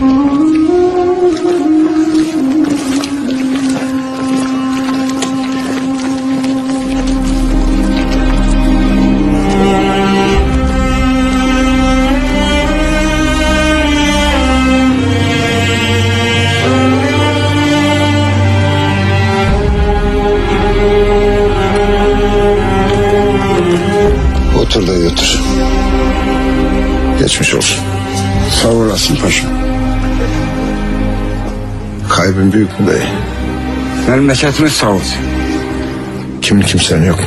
Mm-hmm. Da otur. Geçmiş olsun. Sağ olasın paşam. Kaybın büyük mü dayı? Memleketimiz sağ olsun. Kimin kimsenin yok mu?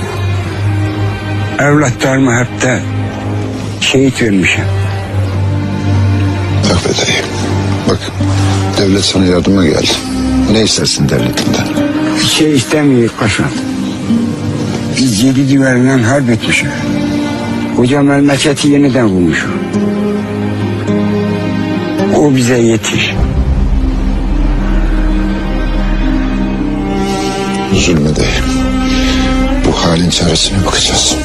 Evlatlarımı hep de şehit vermişim. Bak be dayı. Bak devlet sana yardıma geldi. Ne istersin devletinden? Bir şey istemiyor paşam. Biz yedi düvelinden harp etmişiz. Koca memleketi yeniden bulmuş. O bize yetir. Üzülme. Bu halin çaresine bakacağız.